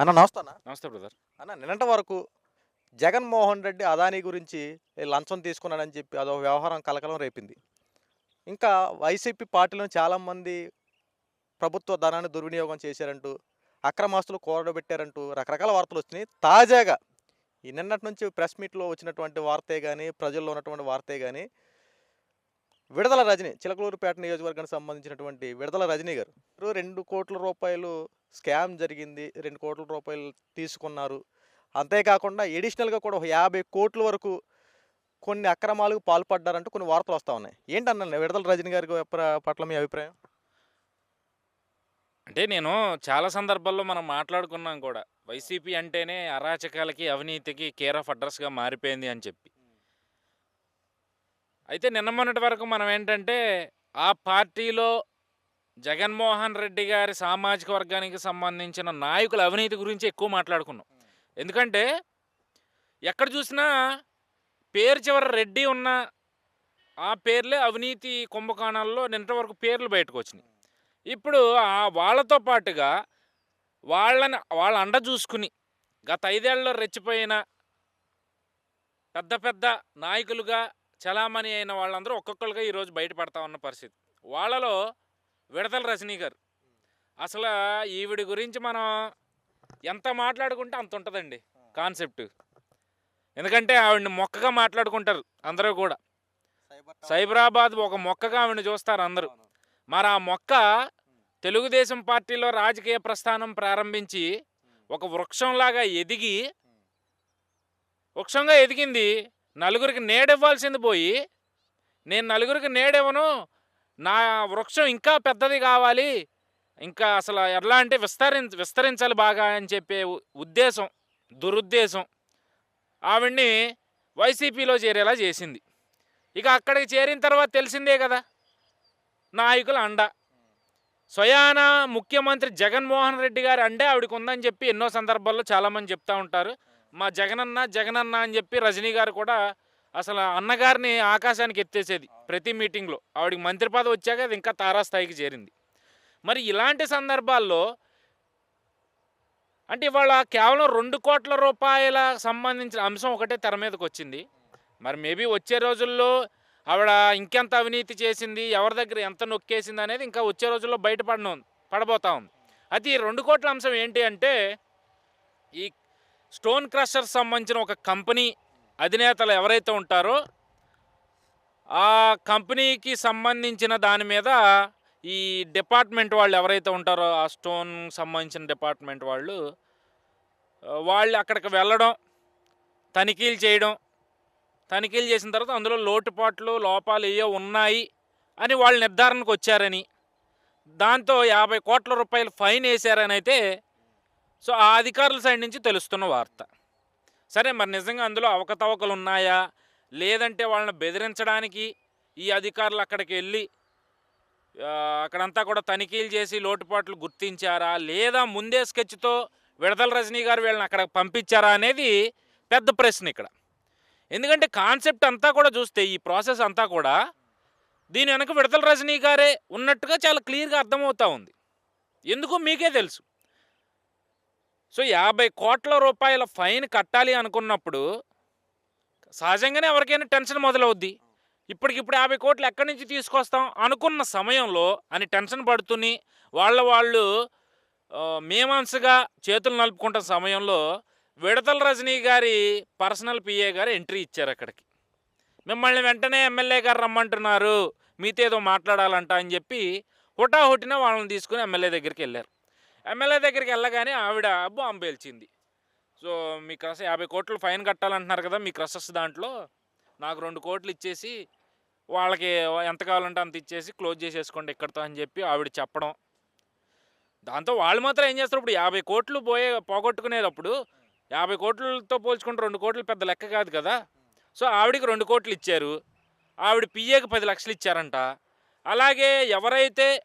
అన్న నమస్తే అన్న. నమస్తే బ్రదర్. అన్న నిన్నటి వరకు జగన్మోహన్ రెడ్డి అదానీ గురించి లంచం తీసుకున్నాడని చెప్పి అదొక వ్యవహారం కలకలం రేపింది. ఇంకా వైసీపీ పార్టీలో చాలామంది ప్రభుత్వ ధనాన్ని దుర్వినియోగం చేశారంటూ అక్రమాస్తులు కూరబెట్టారంటూ రకరకాల వార్తలు వచ్చినాయి తాజాగా ఈ నిన్నటి నుంచి ప్రెస్ మీట్లో వచ్చినటువంటి వార్తే కానీ ప్రజల్లో ఉన్నటువంటి వార్తే కానీ విడదల రజని చిలకలూరుపేట నియోజకవర్గానికి సంబంధించినటువంటి విడదల రజనీ గారు రెండు కోట్ల రూపాయలు స్కామ్ జరిగింది. రెండు కోట్ల రూపాయలు తీసుకున్నారు. అంతేకాకుండా ఎడిషనల్గా కూడా ఒక యాభై కోట్ల వరకు కొన్ని అక్రమాలకు పాల్పడ్డారంటూ కొన్ని వార్తలు వస్తూ ఉన్నాయి. ఏంటన్న విడదల రజనీ గారి పట్ల మీ అభిప్రాయం? అంటే నేను చాలా సందర్భాల్లో మనం మాట్లాడుకున్నాం కూడా. వైసీపీ అంటేనే అరాచకాలకి అవినీతికి కేర్ ఆఫ్ అడ్రస్గా మారిపోయింది అని చెప్పి. అయితే నిన్న మొన్నటి వరకు మనం ఏంటంటే ఆ పార్టీలో జగన్మోహన్ రెడ్డి గారి సామాజిక వర్గానికి సంబంధించిన నాయకుల అవినీతి గురించి ఎక్కువ మాట్లాడుకున్నాం. ఎందుకంటే ఎక్కడ చూసినా పేరు చివర రెడ్డి ఉన్న ఆ పేర్లే అవినీతి కుంభకోణాల్లో నిన్నటి వరకు పేర్లు బయటకు వచ్చినాయి. ఇప్పుడు ఆ వాళ్ళతో పాటుగా వాళ్ళని వాళ్ళ అండ చూసుకుని గత ఐదేళ్ళలో రెచ్చిపోయిన పెద్ద పెద్ద నాయకులుగా చలామణి అయిన వాళ్ళందరూ ఒక్కొక్కరుగా ఈరోజు బయటపడతా ఉన్న పరిస్థితి. వాళ్ళలో విడతల రజనీ గారు. అసలు ఈవిడి గురించి మనం ఎంత మాట్లాడుకుంటే అంత ఉంటుందండి కాన్సెప్ట్. ఎందుకంటే ఆవిడని మొక్కగా మాట్లాడుకుంటారు అందరూ కూడా. సైబరాబాద్ ఒక మొక్కగా ఆవిడని చూస్తారు అందరూ. మరి ఆ మొక్క తెలుగుదేశం పార్టీలో రాజకీయ ప్రస్థానం ప్రారంభించి ఒక వృక్షంలాగా ఎదిగి వృక్షంగా ఎదిగింది నలుగురికి నేడివ్వాల్సింది పోయి నేను నలుగురికి నేడివ్వను నా వృక్షం ఇంకా పెద్దది కావాలి. ఇంకా అసలు ఎలా అంటే విస్తరించ విస్తరించాలి బాగా అని చెప్పే ఉ- ఉద్దేశం దురుద్దేశం. ఆవిడ్ని వైసీపీలో చేరేలా చేసింది. ఇక అక్కడికి చేరిన తర్వాత తెలిసిందే కదా నాయకుల అండ. స్వయాన ముఖ్యమంత్రి జగన్మోహన్ రెడ్డి గారి అండే ఆవిడకు ఉందని చెప్పి ఎన్నో సందర్భాల్లో చాలామంది చెప్తా ఉంటారు. మా జగనన్న జగనన్న అని చెప్పి రజనీ గారు కూడా అసలు అన్నగారిని ఆకాశానికి ఎత్తేసేది ప్రతి మీటింగ్లో. ఆవిడకి మంత్రి పదవి వచ్చాక అది ఇంకా తారాస్థాయికి చేరింది. మరి ఇలాంటి సందర్భాల్లో అంటే ఇవాళ కేవలం రెండు కోట్ల రూపాయల సంబంధించిన అంశం ఒకటే తెర మీదకి వచ్చింది. మరి మేబీ వచ్చే రోజుల్లో ఆవిడ ఇంకెంత అవినీతి చేసింది ఎవరి దగ్గర ఎంత నొక్కేసింది అనేది ఇంకా వచ్చే రోజుల్లో బయటపడను పడబోతా ఉంది. అది రెండు కోట్ల అంశం ఏంటి అంటే ఈ స్టోన్ క్రషర్ సంబంధించిన ఒక కంపెనీ అధినేతలు ఎవరైతే ఉంటారో ఆ కంపెనీకి సంబంధించిన దాని మీద ఈ డిపార్ట్మెంట్ వాళ్ళు ఎవరైతే ఉంటారో ఆ స్టోన్ సంబంధించిన డిపార్ట్మెంట్ వాళ్ళు వాళ్ళు అక్కడికి వెళ్ళడం తనిఖీలు చేయడం తనిఖీలు చేసిన తర్వాత అందులో లోటుపాట్లు లోపాలు ఏవో ఉన్నాయి అని వాళ్ళు నిర్ధారణకు వచ్చారని దాంతో యాభై కోట్ల రూపాయలు ఫైన్ వేశారని అయితే సో ఆ అధికారుల సైడ్ నుంచి తెలుస్తున్న వార్త. సరే మరి నిజంగా అందులో అవకతవకలు ఉన్నాయా? లేదంటే వాళ్ళని బెదిరించడానికి ఈ అధికారులు అక్కడికి వెళ్ళి అక్కడంతా కూడా తనిఖీలు చేసి లోటుపాట్లు గుర్తించారా? లేదా ముందే స్కెచ్తో విడదల రజనీ గారు వీళ్ళని అక్కడికి పంపించారా అనేది పెద్ద ప్రశ్న ఇక్కడ. ఎందుకంటే కాన్సెప్ట్ అంతా కూడా చూస్తే ఈ ప్రాసెస్ అంతా కూడా దీని వెనక విడతల రజనీ గారే ఉన్నట్టుగా చాలా క్లియర్గా అర్థమవుతా ఉంది. ఎందుకు మీకే తెలుసు. సో యాభై కోట్ల రూపాయల ఫైన్ కట్టాలి అనుకున్నప్పుడు సహజంగానే ఎవరికైనా టెన్షన్ మొదలవుద్ది. ఇప్పటికిప్పుడు యాభై కోట్లు ఎక్కడి నుంచి తీసుకొస్తాం అనుకున్న సమయంలో అని టెన్షన్ పడుతుని వాళ్ళ వాళ్ళు మీమాంసగా చేతులు నలుపుకుంటున్న సమయంలో విడతల రజనీ గారి పర్సనల్ పిఏ గారు ఎంట్రీ ఇచ్చారు అక్కడికి. మిమ్మల్ని వెంటనే ఎమ్మెల్యే గారు రమ్మంటున్నారు మీతో ఏదో మాట్లాడాలంట అని చెప్పి హుటాహుటిన వాళ్ళని తీసుకుని ఎమ్మెల్యే దగ్గరికి వెళ్ళారు. ఎమ్మెల్యే దగ్గరికి వెళ్ళగానే ఆవిడ బాంబు పేల్చింది. సో మీ క్రస్ యాభై కోట్లు ఫైన్ కట్టాలంటున్నారు కదా మీ క్రషెస్ దాంట్లో. నాకు రెండు కోట్లు ఇచ్చేసి వాళ్ళకి ఎంత కావాలంటే అంత ఇచ్చేసి క్లోజ్ చేసేసుకోండి ఇక్కడితో అని చెప్పి ఆవిడ చెప్పడం. దాంతో వాళ్ళు మాత్రం ఏం చేస్తారు? ఇప్పుడు యాభై కోట్లు పోయే పోగొట్టుకునేటప్పుడు యాభై కోట్లతో పోల్చుకుంటే రెండు కోట్లు పెద్ద లెక్క కాదు కదా. సో ఆవిడకి రెండు కోట్లు ఇచ్చారు. ఆవిడ పిఏకి పది లక్షలు ఇచ్చారంట. అలాగే ఎవరైతే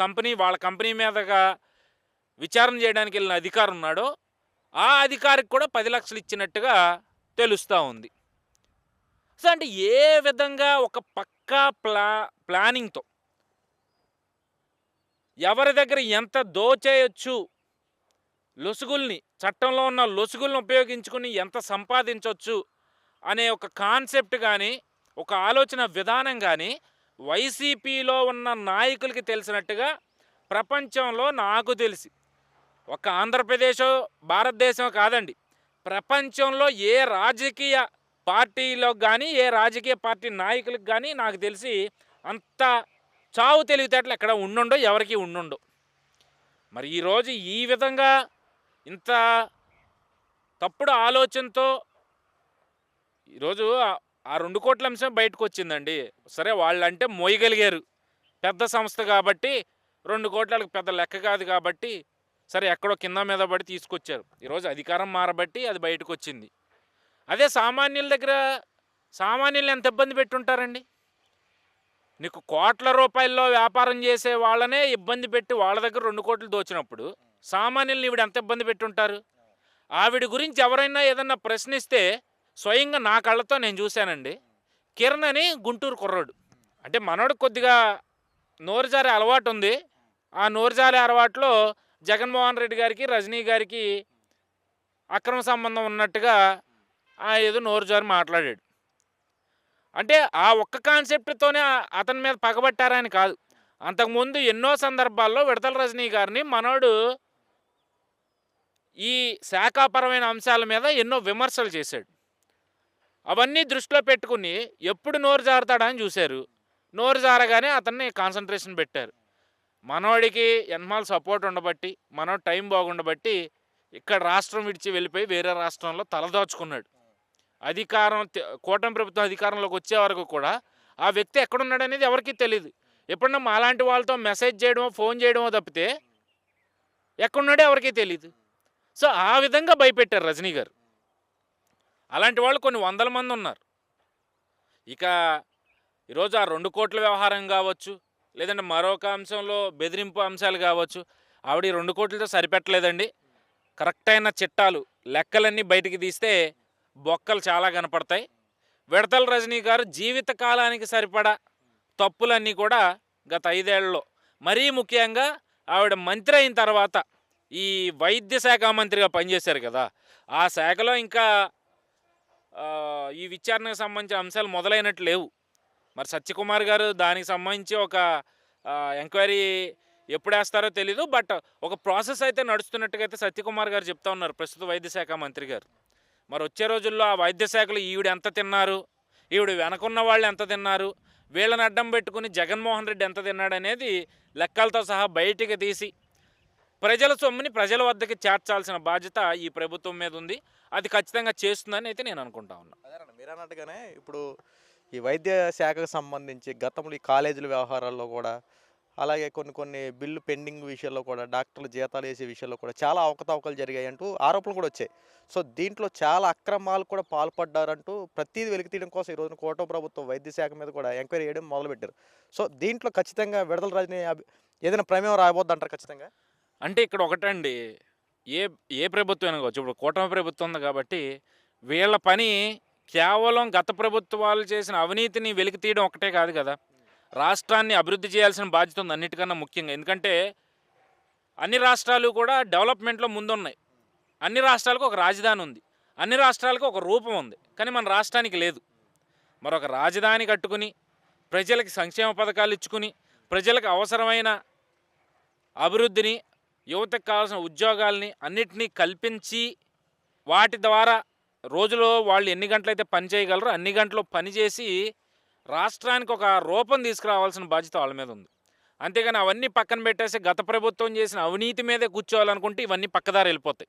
కంపెనీ వాళ్ళ కంపెనీ మీదగా విచారణ చేయడానికి వెళ్ళిన అధికారి ఉన్నాడో ఆ అధికారికి కూడా పది లక్షలు ఇచ్చినట్టుగా తెలుస్తూ ఉంది. సో అంటే ఏ విధంగా ఒక పక్కా ప్లా ప్లానింగ్తో ఎవరి దగ్గర ఎంత దోచేయొచ్చు లొసుగుల్ని చట్టంలో ఉన్న లొసుగుల్ని ఉపయోగించుకుని ఎంత సంపాదించవచ్చు అనే ఒక కాన్సెప్ట్ కానీ ఒక ఆలోచన విధానం కానీ వైసీపీలో ఉన్న నాయకులకి తెలిసినట్టుగా ప్రపంచంలో నాకు తెలిసి ఒక ఆంధ్రప్రదేశ్ భారతదేశం కాదండి ప్రపంచంలో ఏ రాజకీయ పార్టీలో కానీ ఏ రాజకీయ పార్టీ నాయకులకు కానీ నాకు తెలిసి అంత చావు తెలివితేటలు ఎక్కడ ఉండుండో ఎవరికి ఉండుండో. మరి ఈరోజు ఈ విధంగా ఇంత తప్పుడు ఆలోచనతో ఈరోజు ఆ- రెండు కోట్ల అంశం బయటకు వచ్చిందండి సరే వాళ్ళంటే మోయగలిగారు. పెద్ద సంస్థ కాబట్టి రెండు కోట్లకు పెద్ద లెక్క కాదు కాబట్టి సరే ఎక్కడో కింద మీద పడి తీసుకొచ్చారు. ఈరోజు అధికారం మారబట్టి అది బయటకు వచ్చింది అదే సామాన్యుల దగ్గర సామాన్యులు ఎంత ఇబ్బంది పెట్టుంటారండి? నీకు కోట్ల రూపాయల్లో వ్యాపారం చేసే వాళ్ళనే ఇబ్బంది పెట్టి వాళ్ళ దగ్గర రెండు కోట్లు దోచినప్పుడు సామాన్యుల్ని ఈవిడ ఎంత ఇబ్బంది పెట్టుంటారు? ఆవిడ గురించి ఎవరైనా ఏదన్నా ప్రశ్నిస్తే స్వయంగా నా కళ్ళతో నేను చూశానండి. కిరణ్ అని గుంటూరు కుర్రాడు. అంటే మనోడు కొద్దిగా నోరుజారే అలవాటు ఉంది. ఆ నోరుజారే అలవాటులో జగన్మోహన్ రెడ్డి గారికి రజనీ గారికి అక్రమ సంబంధం ఉన్నట్టుగా ఆ ఏదో నోరుజారి మాట్లాడాడు. అంటే ఆ ఒక్క కాన్సెప్ట్తోనే అతని మీద పగబట్టారని కాదు. అంతకుముందు ఎన్నో సందర్భాల్లో విడతల రజనీ గారిని మనోడు ఈ శాఖాపరమైన అంశాల మీద ఎన్నో విమర్శలు చేశాడు. అవన్నీ దృష్టిలో పెట్టుకుని ఎప్పుడు నోరు జారుతాడా అని చూశారు. నోరు జారగానే అతన్ని కాన్సన్ట్రేషన్ పెట్టారు. మనోడికి ఎన్మాల్ సపోర్ట్ ఉండబట్టి మనోడు టైం బాగుండబట్టి ఇక్కడ రాష్ట్రం విడిచి వెళ్ళిపోయి వేరే రాష్ట్రంలో తలదాచుకున్నాడు అధికారం కూటమి ప్రభుత్వం అధికారంలోకి వచ్చే వరకు కూడా ఆ వ్యక్తి ఎక్కడున్నాడు అనేది ఎవరికీ తెలియదు ఎప్పుడన్నా మాలాంటి వాళ్ళతో మెసేజ్ చేయడమో ఫోన్ చేయడమో తప్పితే ఎక్కడున్నాడో ఎవరికీ తెలియదు సో ఆ విధంగా భయపెట్టారు రజనీ గారు. అలాంటి వాళ్ళు కొన్ని వందల మంది ఉన్నారు. ఇక ఈరోజు ఆ రెండు కోట్ల వ్యవహారం కావచ్చు లేదంటే మరొక అంశంలో బెదిరింపు అంశాలు కావచ్చు ఆవిడ రెండు కోట్లతో సరిపెట్టలేదండి. కరెక్ట్ అయిన చిట్టాలు లెక్కలన్నీ బయటికి తీస్తే బొక్కలు చాలా కనపడతాయి. విడతల రజనీ గారు జీవిత కాలానికి సరిపడా తప్పులన్నీ కూడా గత ఐదేళ్ళలో మరీ ముఖ్యంగా ఆవిడ మంత్రి అయిన తర్వాత ఈ వైద్య శాఖ మంత్రిగా పనిచేశారు కదా ఆ శాఖలో ఇంకా ఈ విచారణకు సంబంధించిన అంశాలు మొదలైనట్టు లేవు. మరి సత్యకుమార్ గారు దానికి సంబంధించి ఒక ఎంక్వైరీ ఎప్పుడు వేస్తారో తెలీదు. బట్ ఒక ప్రాసెస్ అయితే నడుస్తున్నట్టుగా అయితే సత్యకుమార్ గారు చెప్తా ఉన్నారు ప్రస్తుత వైద్య శాఖ మంత్రి గారు. మరి వచ్చే రోజుల్లో ఆ వైద్య శాఖలు ఈవిడ ఎంత తిన్నారు? ఈవిడ వెనకున్న వాళ్ళు ఎంత తిన్నారు? వీళ్ళని అడ్డం పెట్టుకుని జగన్మోహన్ రెడ్డి ఎంత తిన్నాడు అనేది లెక్కలతో సహా బయటికి తీసి ప్రజల సొమ్ముని ప్రజల వద్దకి చేర్చాల్సిన బాధ్యత ఈ ప్రభుత్వం మీద ఉంది. అది ఖచ్చితంగా చేస్తుందని అయితే నేను అనుకుంటా ఉన్నా. మీరు అన్నట్టుగానే ఇప్పుడు ఈ వైద్య శాఖకు సంబంధించి గతంలో ఈ కాలేజీల వ్యవహారాల్లో కూడా అలాగే కొన్ని కొన్ని బిల్లు పెండింగ్ విషయాల్లో కూడా డాక్టర్లు జీతాలు వేసే విషయంలో కూడా చాలా అవకతవకలు జరిగాయి అంటూ ఆరోపణలు కూడా వచ్చాయి. సో దీంట్లో చాలా అక్రమాలు కూడా పాల్పడ్డారంటూ ప్రతిదీ వెలికి తీయడం కోసం ఈ రోజున కోట ప్రభుత్వం వైద్య శాఖ మీద కూడా ఎంక్వైరీ చేయడం మొదలుపెట్టారు. సో దీంట్లో ఖచ్చితంగా విడుదల రాజని ఏదైనా ప్రమేయం రాబోద్దంటారు ఖచ్చితంగా? అంటే ఇక్కడ ఒకటండి. ఏ ఏ ప్రభుత్వం అయినా ఇప్పుడు కూటమి ప్రభుత్వం ఉంది కాబట్టి వీళ్ళ పని కేవలం గత ప్రభుత్వాలు చేసిన అవినీతిని వెలికి తీయడం ఒకటే కాదు కదా. రాష్ట్రాన్ని అభివృద్ధి చేయాల్సిన బాధ్యత ఉంది అన్నిటికన్నా ముఖ్యంగా. ఎందుకంటే అన్ని రాష్ట్రాలు కూడా డెవలప్మెంట్లో ముందున్నాయి. అన్ని రాష్ట్రాలకు ఒక రాజధాని ఉంది. అన్ని రాష్ట్రాలకు ఒక రూపం ఉంది. కానీ మన రాష్ట్రానికి లేదు. మరొక రాజధాని కట్టుకుని ప్రజలకి సంక్షేమ పథకాలు ఇచ్చుకుని ప్రజలకు అవసరమైన అభివృద్ధిని యువతకు కావాల్సిన ఉద్యోగాల్ని అన్నిటినీ కల్పించి వాటి ద్వారా రోజులో వాళ్ళు ఎన్ని గంటలైతే పని చేయగలరో అన్ని గంటలు పనిచేసి రాష్ట్రానికి ఒక రూపం తీసుకురావాల్సిన బాధ్యత వాళ్ళ మీద ఉంది. అంతేగాని అవన్నీ పక్కన పెట్టేసి గత ప్రభుత్వం చేసిన అవినీతి మీదే కూర్చోవాలనుకుంటే ఇవన్నీ పక్కదారి వెళ్ళిపోతాయి.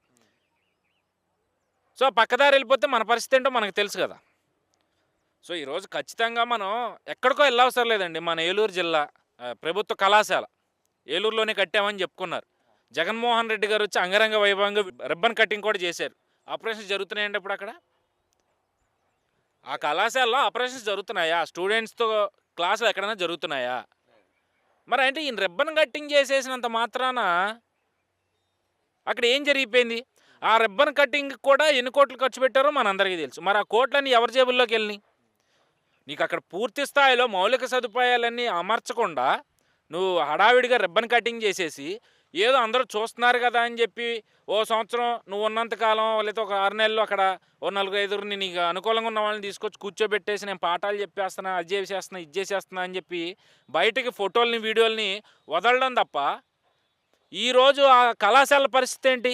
సో పక్కదారి వెళ్ళిపోతే మన పరిస్థితి ఏంటో మనకు తెలుసు కదా. సో ఈరోజు ఖచ్చితంగా మనం ఎక్కడికో వెళ్ళవసరం లేదండి. మన ఏలూరు జిల్లా ప్రభుత్వ కళాశాల ఏలూరులోనే కట్టామని చెప్పుకున్నారు. జగన్మోహన్ రెడ్డి గారు వచ్చి అంగరంగ వైభవంగా రిబ్బన్ కటింగ్ కూడా చేశారు. ఆపరేషన్స్ జరుగుతున్నాయండి ఇప్పుడు అక్కడ? ఆ కళాశాలలో ఆపరేషన్స్ జరుగుతున్నాయా? స్టూడెంట్స్తో క్లాసులు ఎక్కడైనా జరుగుతున్నాయా? మరి అంటే ఈ రిబ్బన్ కట్టింగ్ చేసేసినంత మాత్రాన అక్కడ ఏం జరిగిపోయింది? ఆ రిబ్బన్ కట్టింగ్ కూడా ఎన్ని కోట్లు ఖర్చు పెట్టారో మనందరికీ తెలుసు. మరి ఆ కోట్లన్నీ ఎవరి జేబుల్లోకి వెళ్ళినాయి? నీకు అక్కడ పూర్తి స్థాయిలో మౌలిక సదుపాయాలన్నీ అమర్చకుండా నువ్వు హడావిడిగా రిబ్బన్ కటింగ్ చేసేసి ఏదో అందరూ చూస్తున్నారు కదా అని చెప్పి ఓ సంవత్సరం నువ్వు ఉన్నంత కాలం లేకపోతే ఒక ఆరు నెలలు అక్కడ ఓ నలుగురు ఐదుగురిని నీకు అనుకూలంగా ఉన్న వాళ్ళని తీసుకొచ్చి కూర్చోబెట్టేసి నేను పాఠాలు చెప్పేస్తున్నా అది చేసేస్తున్నా ఇది చేసేస్తున్నా అని చెప్పి బయటకి ఫోటోల్ని వీడియోల్ని వదలడం తప్ప ఈరోజు ఆ కళాశాల పరిస్థితి ఏంటి?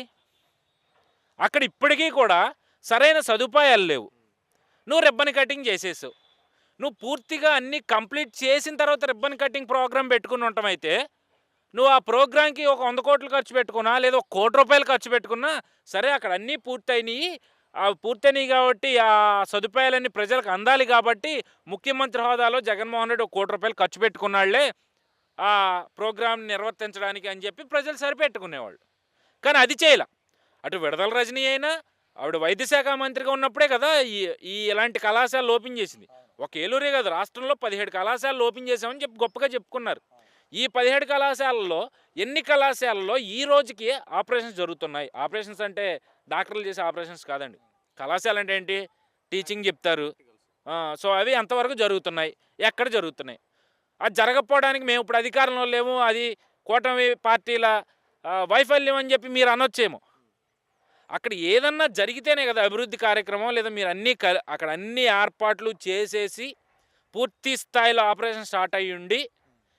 అక్కడ ఇప్పటికీ కూడా సరైన సదుపాయాలు లేవు. నువ్వు రిబ్బన్ కటింగ్ చేసేసావు. నువ్వు పూర్తిగా అన్నీ కంప్లీట్ చేసిన తర్వాత రిబ్బన్ కటింగ్ ప్రోగ్రామ్ పెట్టుకుని ఉంటామైతే నువ్వు ఆ ప్రోగ్రామ్కి ఒక వంద కోట్లు ఖర్చు పెట్టుకున్నా లేదా ఒక కోటి రూపాయలు ఖర్చు పెట్టుకున్నా సరే అక్కడ అన్నీ పూర్తయినాయి. ఆ పూర్తయినాయి కాబట్టి ఆ సదుపాయాలన్నీ ప్రజలకు అందాలి కాబట్టి ముఖ్యమంత్రి హోదాలో జగన్మోహన్ రెడ్డి ఒక కోటి రూపాయలు ఖర్చు పెట్టుకున్నాళ్ళే ఆ ప్రోగ్రాంని నిర్వర్తించడానికి అని చెప్పి ప్రజలు సరిపెట్టుకునేవాళ్ళు. కానీ అది చేయలే. అటు విడదల రజనీ అయినా ఆవిడ వైద్య శాఖ మంత్రిగా ఉన్నప్పుడే కదా ఈ ఈ ఇలాంటి కళాశాలలు ఓపెన్ చేసింది. ఒక ఏలూరే కాదు రాష్ట్రంలో పదిహేడు కళాశాలలు ఓపెన్ చేసామని చెప్పి గొప్పగా చెప్పుకున్నారు. ఈ పదిహేడు కళాశాలల్లో ఎన్ని కళాశాలల్లో ఈ రోజుకి ఆపరేషన్స్ జరుగుతున్నాయి? ఆపరేషన్స్ అంటే డాక్టర్లు చేసే ఆపరేషన్స్ కాదండి. కళాశాల అంటే ఏంటి? టీచింగ్ చెప్తారు. సో అవి ఎంతవరకు జరుగుతున్నాయి. ఎక్కడ జరుగుతున్నాయి? అది జరగకపోవడానికి మేము ఇప్పుడు అధికారంలో లేము. అది కూటమి పార్టీల వైఫల్యం అని చెప్పి మీరు అనొచ్చేమో. అక్కడ ఏదన్నా జరిగితేనే కదా అభివృద్ధి కార్యక్రమం. లేదా మీరు అన్నీ అక్కడ అన్ని ఏర్పాట్లు చేసేసి పూర్తి స్థాయిలో ఆపరేషన్ స్టార్ట్ అయ్యి ఉండి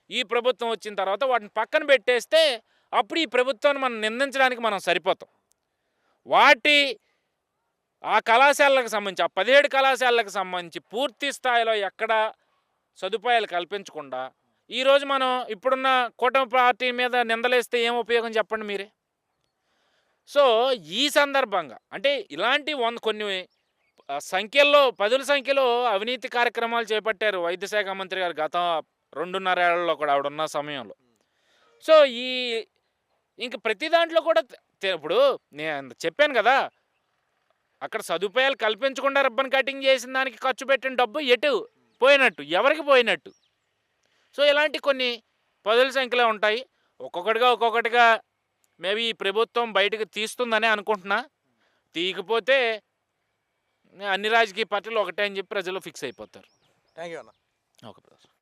ఈ ప్రభుత్వం వచ్చిన తర్వాత వాటిని పక్కన పెట్టేస్తే అప్పుడు ఈ ప్రభుత్వాన్ని మనం నిందించడానికి మనం సరిపోతాం. వాటి ఆ కళాశాలకు సంబంధించి ఆ పదిహేడు కళాశాలకు సంబంధించి పూర్తి స్థాయిలో ఎక్కడ సదుపాయాలు కల్పించకుండా ఈరోజు మనం ఇప్పుడున్న కూటమి పార్టీ మీద నిందలేస్తే ఏం ఉపయోగం చెప్పండి మీరే? సో ఈ సందర్భంగా అంటే ఇలాంటి వంద కొన్ని సంఖ్యల్లో పదుల సంఖ్యలో అవినీతి కార్యక్రమాలు చేపట్టారు వైద్య శాఖ మంత్రి గారు గత రెండున్నర ఏళ్ళలో కూడా ఆవిడ ఉన్న సమయంలో సో ఈ ఇంక ప్రతి దాంట్లో కూడా ఇప్పుడు నేను చెప్పాను కదా అక్కడ సదుపాయాలు కల్పించకుండా రిబ్బన్ కటింగ్ చేసిన దానికి ఖర్చు పెట్టిన డబ్బు ఎటు? పోయినట్టు ఎవరికి పోయినట్టు? సో ఇలాంటి కొన్ని పదుల సంఖ్యలో ఉంటాయి. ఒక్కొక్కటిగా ఒక్కొక్కటిగా మేబీ ఈ ప్రభుత్వం బయటకు తీస్తుందనే అనుకుంటున్నా. తీయకపోతే అన్ని రాజకీయ పార్టీలు ఒకటే అని చెప్పి ప్రజలు ఫిక్స్ అయిపోతారు. థ్యాంక్ యూ అన్న. Okay brother.